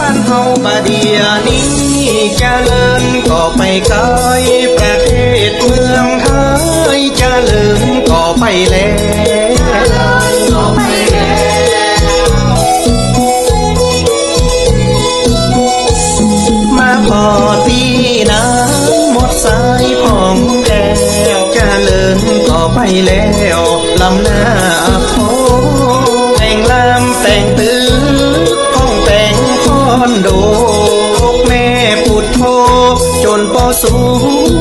บ้านเฮาบาเดียนี้เจริญก็ไปไกลประเทศเมืองไทยเจริญก็ไปแล้วมาพอตีน้ำหมดสายผ่องแก้วเจริญก็ไปแล้วลำหน้า โดแม่ปุดโทจนปอสูง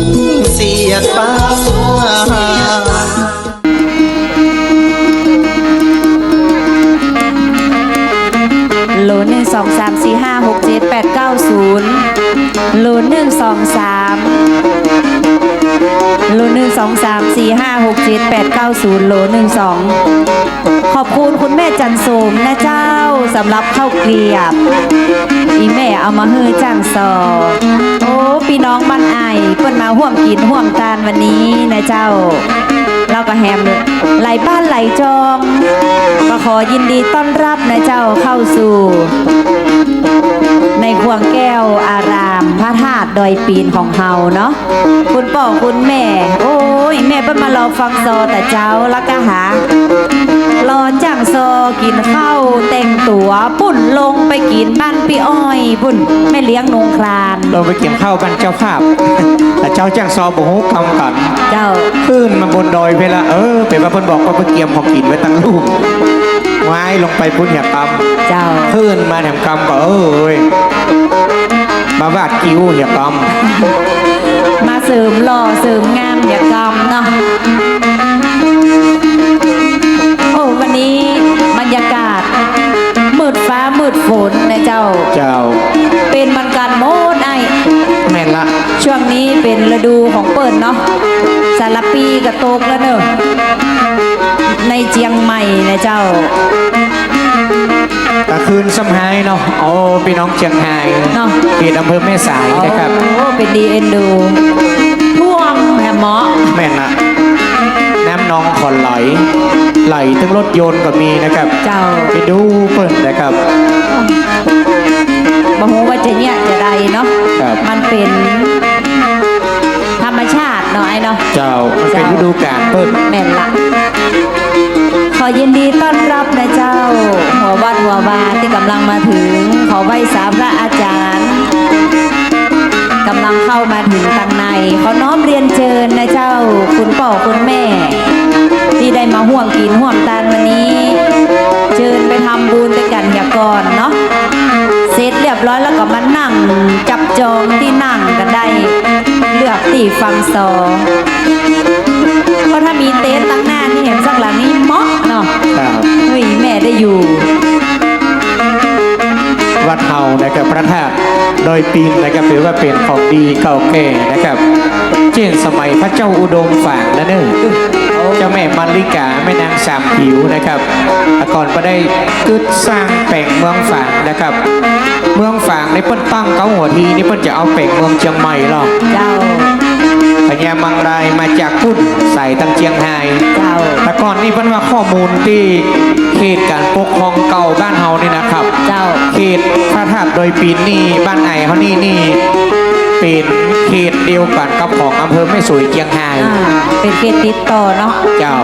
เสียดป้าโหลหนึ่งสองสามสี่ห้าหกเจ็ดแปดเก้าศูนย์โหลหนึ่งสองสามโหลหนึ่งสองสามสี่ห้าหกเจ็ดแปดเก้าศูนย์โหลหนึ่งสองขอบคุณคุณแม่จันโสมนะเจ้าาสำหรับข้าวเกลียบ อีแม่เอามาฮือจ้างซอโอ้พี่น้องบ้านไอเปิ้นมาห่วมกินห่วมตานวันนี้นะเจ้า เราก็แฮมไหลบ้านไหลจองก็ขอยินดีต้อนรับนะเจ้าเข้าสู่ ในควงแก้วอารามพระธาตุดอยปีนของเฮาเนาะคุณพ่อคุณแม่ โอ้ยแม่เพิ่นมารอฟังโซอแต่เจ้าแล้วก็หา รอจ้างโซอกินข้าวแต่งตัวปุ่นลงไปกินบ้านพี่อ้อยปุ่นแม่เลี้ยงนงครานเราไปเก็บข้าวกันเจ้าภาพ แต่เจ้าจ้างซอบอกฮู้กำกันเจ้าขึ้นมาบนดอยเวลาเออเป็นว่าเพิ่นบอกว่าเพิ่นเกียมของกินไว้ตั้งลูกไว้ลงไปพุ่นอย่ากำเจ้าขึ้นมาแถมกำก็เอ้ยมาวาดกิ้วอย่ากมาเสริมหล่อเสริมงามอย่ากรรมเนาะ ดฟ้ามืดฝนนะเจ้าำเจ้า เป็นมันการโมดไอแม่นละ ช่วงนี้เป็นฤดูของเปิดเนาะสารปีกับโตกแล้วเนอะในเจียงใหม่นะเจ้ากลางคืนสำไฮเนาะโอ้พี่น้องเชียงไฮ้เนาะเขตอำเภอแม่สายนะครับโอ้เป็นดีเอ็นดูท่วมแหมเหมาะแม่นละน้ำนองขอนไหล ไหลทั้งรถยนต์ก็มีนะครับเจ้าไปดูเปิดนะครับบ่ฮู้ว่าจะเนี่ยจะใดเนาะครับมันเป็นธรรมชาติเนาะไอ้เนาะเจ้ามันเป็นฤดูกาลเปิดแม่นละขอยินดีต้อนรับนะเจ้า หัววัดหัววาที่กำลังมาถึง ขอไหว้สาพระอาจารย์กำลังเข้ามาถึงตังในขอน้อมเรียนเชิญนะเจ้า คุณพ่อคุณแม่ ที่ได้มาห่วมกินห่วมตานวันนี้ เชิญไปทำบุญด้วยกันอย่าก่อนเนาะเสร็จเรียบร้อยแล้วก็มานั่ง จับจองที่นั่งกันได้ เลือกที่ฟังซอเพราะถ้ามีเต็นท์ตั้งหน้าที่เห็นสักหลังนี้เหมาะเนาะครับเฮ้ยแม่ได้อยู่วัดเฮานะครับพระธาตุโดอยปีนนะครับถือว่าเป็นของดีเก่าแก่นะครับ เช่นสมัยพระเจ้าอุดมฝางและเนิ่น เจ้าแม่มาริกาแม่นางสามผิวนะครับแต่ก่อนก็ได้กึดสร้างแปลงเมืองฝางนะครับ เมืองฝางในเปิ้นตั้งเก้าหัวทีนี่เปิ้นจะเอาแปลงเมืองเชียงใหม่หรอกเจ้าพญามังรายมาจากพุ่นใส่ตั้งเชียงไฮ้เจ้าแต่ก่อนนี่เพิ่นว่าข้อมูลที่เขตการปกครองเก่าบ้านเฮานี่นะครับ เจ้าเขตพระธาตุโดอยปีนนี่บ้านไอเขานี่นี่ เป็นเขตเดียวกันกับของอำเภอแม่สวยเจียงไฮ้อ่าเป็นเขตติดต่อเนาะ เจ้า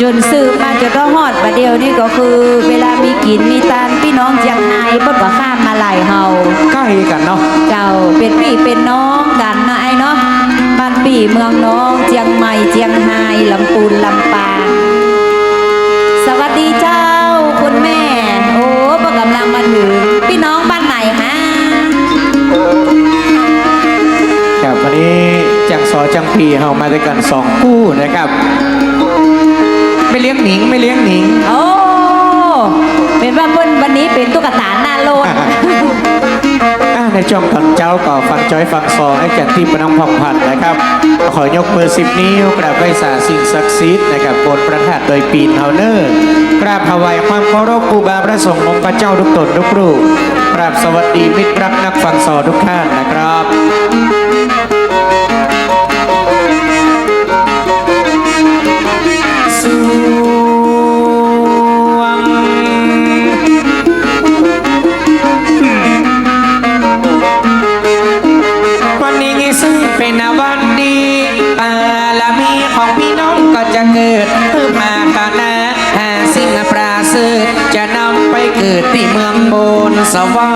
จนสืบมาจนก็ฮอดประเดียวนี่ก็คือเวลามีกินมีตานพี่น้องเจียงไฮ้เพิ่นก็ข้ามมาหลายเฮา ใกล้กันเนาะ เจ้าเป็นพี่เป็นน้องกันนะไอ้เนาะบ้านพี่เมืองน้องเจียงใหม่เจียงไฮ้ลำปูนลำปางสวัสดีเจ้าคุณแม่ โอ้ปกำลังมาถึงพี่น้องบ้านไหนฮะครับ วันนี้จังซอจังพีเฮามาด้วยกันสองคู่นะครับ ไม่เลี้ยงหนิงไม่เลี้ยงหนิง โอ้เป็นว่าเพิ่นวันนี้เป็นตุ๊กตาหน้าโลดอ่าในช่วงตอนเจ้าก็ฟังจอยฟังซอให้จากที่ประน้องพองพันธ์นะครับ ขอยกมือสิบนิ้วกราบไหว้สาสิ่งศักดิ์สิทธิ์นะครับบนประธาตุโดยปีนเฮาเนอร์กราบถวายความเคารพครูบาพระสงฆ์องค์พระเจ้าทุกตนทุกรูปกราบสวัสดีมิตรรักนักฟังซอทุกท่านนะครับ salvar.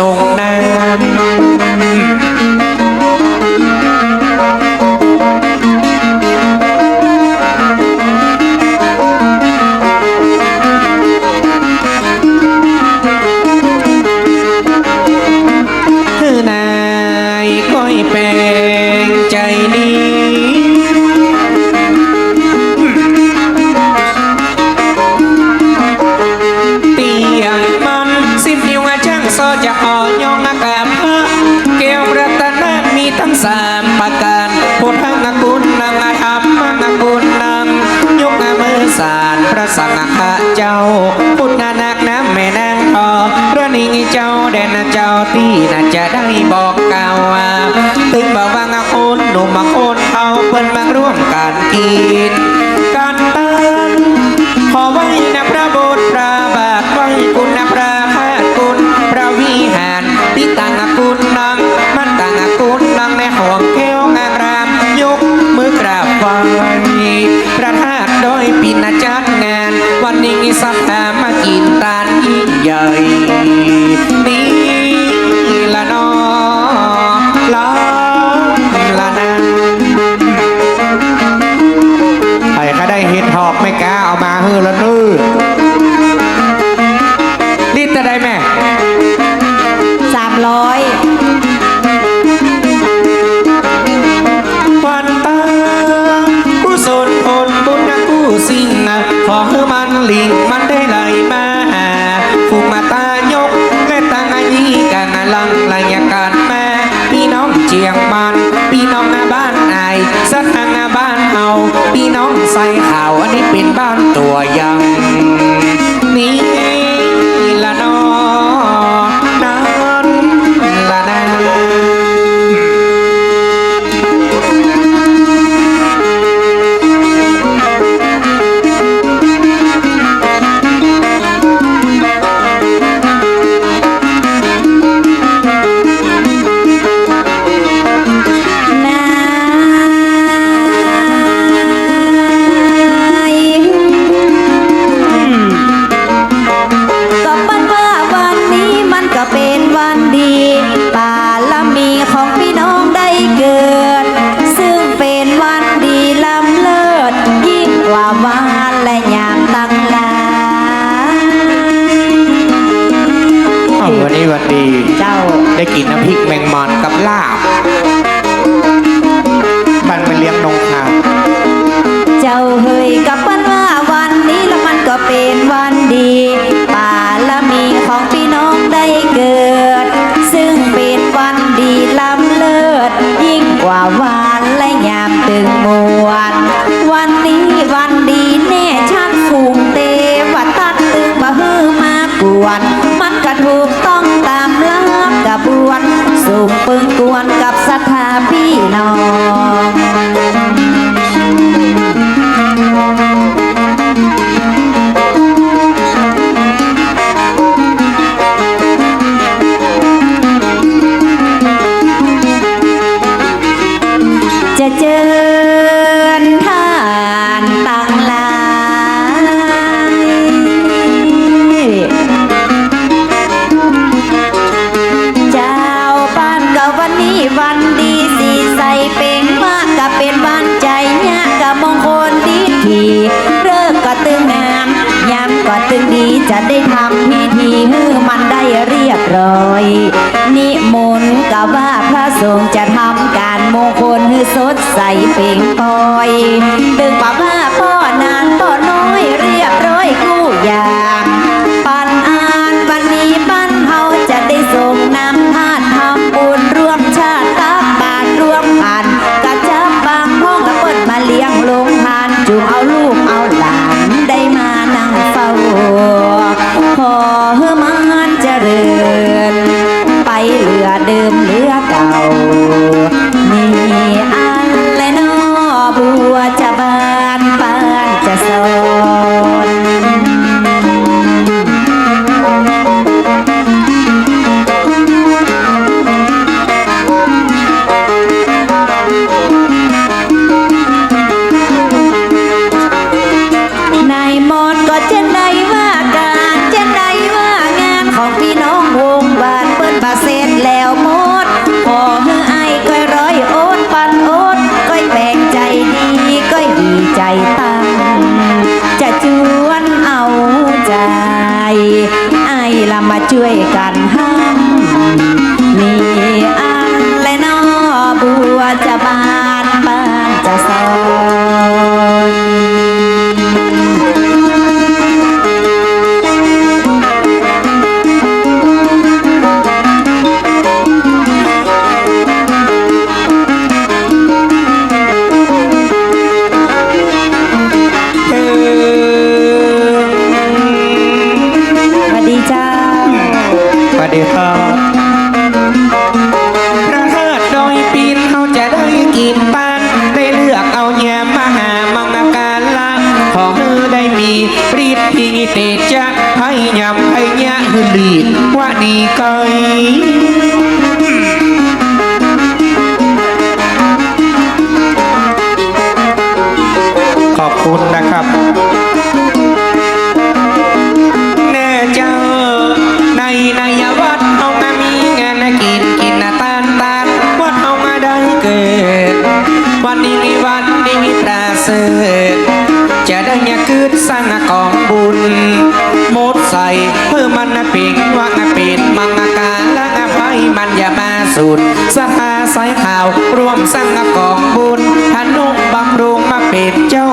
corazón. ลังลายการแม่พี่น้องเจียง đi. สุมปึงกวนกับสถาพี่น้อง ทรงจะทำการมงคลให้สดใสเปล่งปลอยดึงปัะ ซื้จะได้เนี่ยคืนสร้างกองบุญมดใส่เพื่อมันปิงว่าปิดมังกาละไฟมันอย่ามาสุดสหาสายข่าวรวมสร้างกองบุญทนุบำรุงมาปิดเจ้า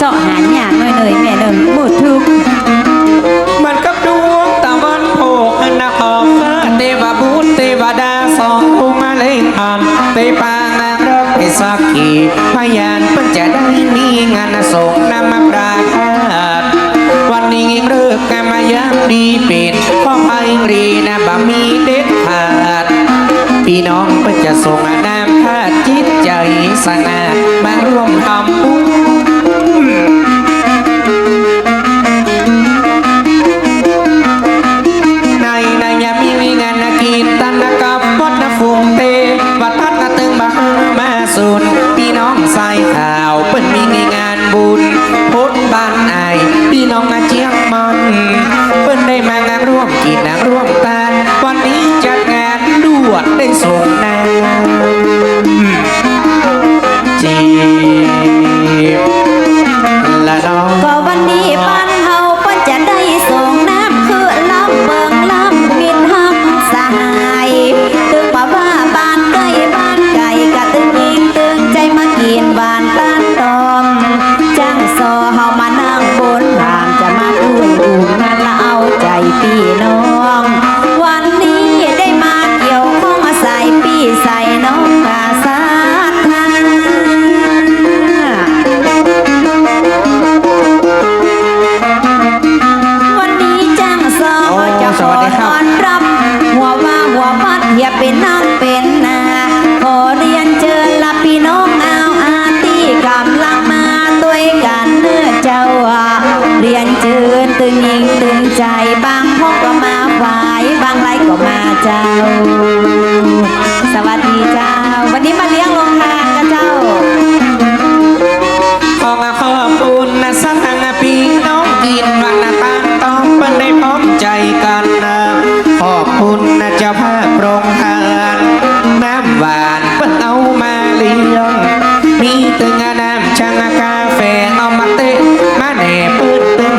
สาะหาหยาน้อยเลยแม่เดิมบูดทุกมันกับดวงตะวันโผล่นนาขอบฟ้าเทวบุตรเทวดาสองผู้มาเล่นผ่านเตปางนางรถไปสักขีพยานเพิ่นจะได้มีงานส่งนำมาปราคาวันนี้เลิกแกมายามดีปิดขอภัยรีนะบะมีเด็ดขาดพี่น้องเพิ่นจะส่งน้ำคาดจิตใจสนามาร่วมเอา amor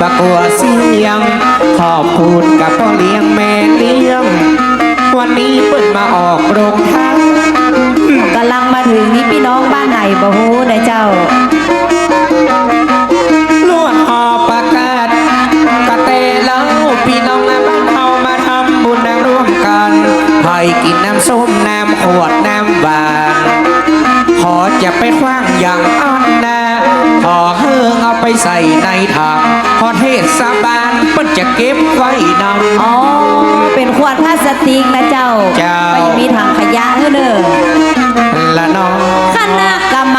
บักัวเสียง ขอบคุณกับพ่อเลี้ยงแม่เลี้ยง วันนี้เปิดมาออกโรงทานกำลังมาถึงนี่พี่น้องบ้านไหนบ่ฮู้นะเจ้าลวดหอประกาศกระเตแล้วพี่น้องในบ้านเอามาทำบุญร่วมกันให้กินน้ำส้มน้ำขวดน้ำหวานขอจะไปคว้างอย่างเอา ใส่ในถาดพอเทศบาลเปิ้นจะเก็บไว้นำอ๋อ เป็นขวดพลาสติกนะเจ้าเจ้าไม่มีถังขยะเด้อเด้อละน้อง คณะกรรม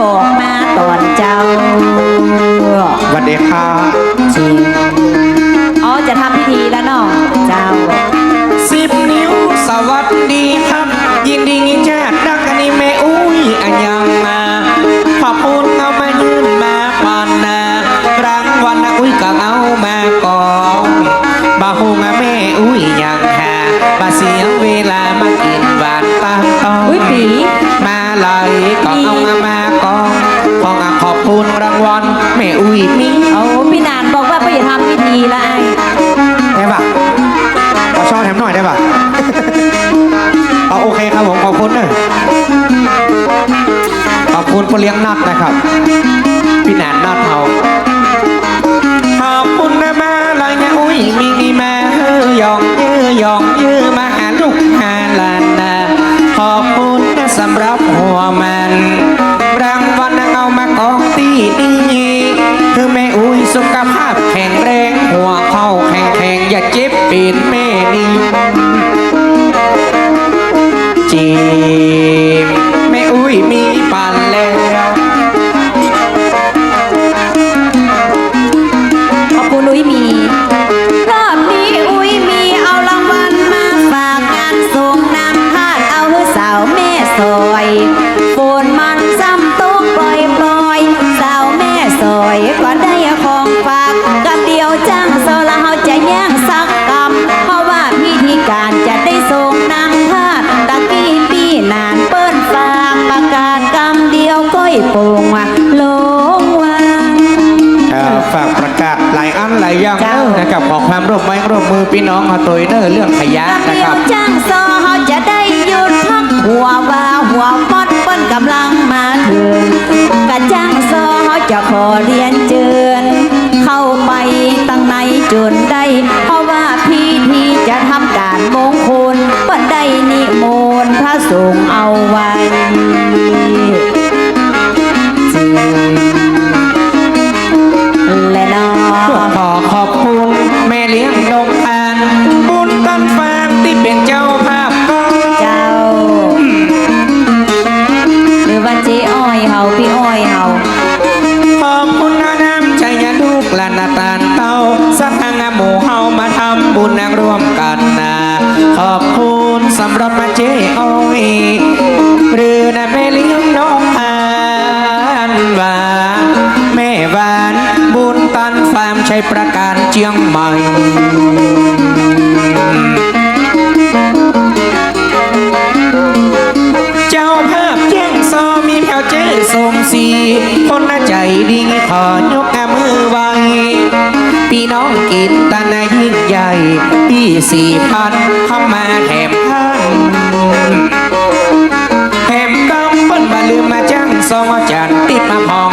บอกมาตอนเจ้า วันเดีค่ะจริง เลี้ยงนักนะครับ ก่อนได้ของฝากก็เดียวจ้างโซลาเฮาจะแย่งสักกรรมเพราะว่าพิธีการจะได้ส่งนางภาพตะกี้ปีนานเปิ้นฝากประกาศกำเดียวก้อยโป่งลงวางฝากประกาศหลายอันหลายอย่างนะครับขอความร่วมไม้ร่วมมือพี่น้องเฮาตัวเนอร์เรื่องขยะนะครับจ้างโซเฮาจะได้หยุดพักหัวว่าหัวปอดเปิ้นกำลังมาถึงกระจ้างโซเฮาจะขอเรียน จนได้ น้องกิตตนายิ่งใหญ่พี่สี่พันเข้ามาแถบข้างแถมกำปั้นมาลืมมาจังสองจันติดมาพอ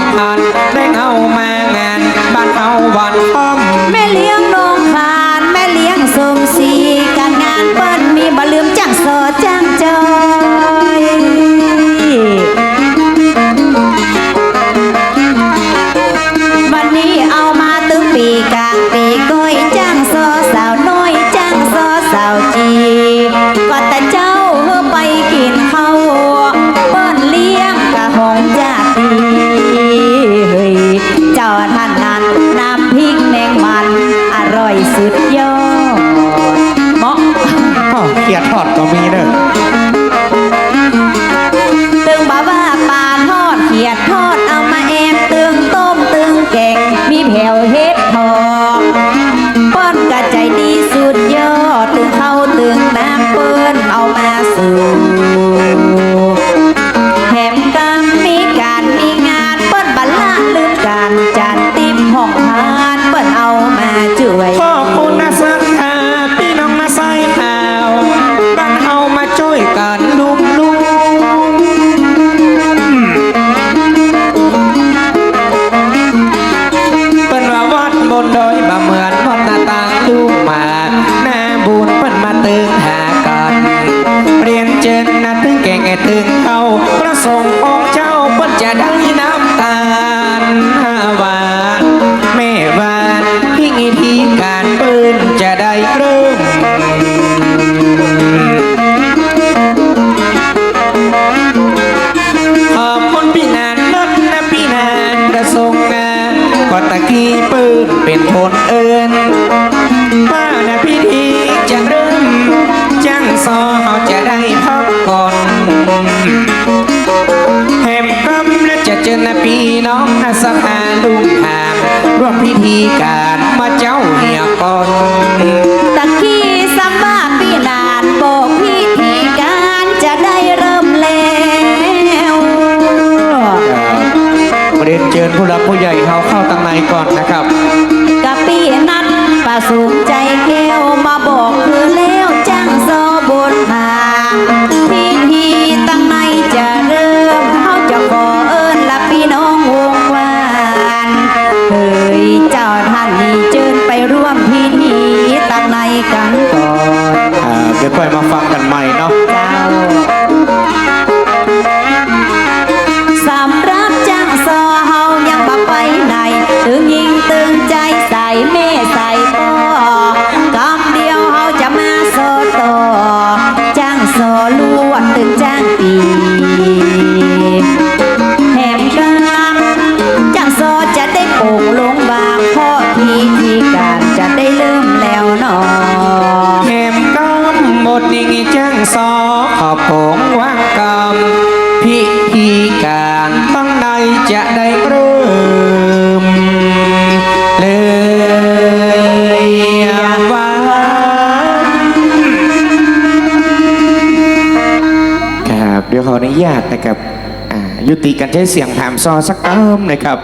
ยุติการใช้เสียงถามซอสักเติมนะครับ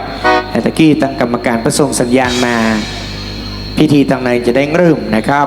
แต่ตะกี้ตั้งกรรมการประสงสัญญาณมา พิธีต่างในจะได้เริ่มนะครับ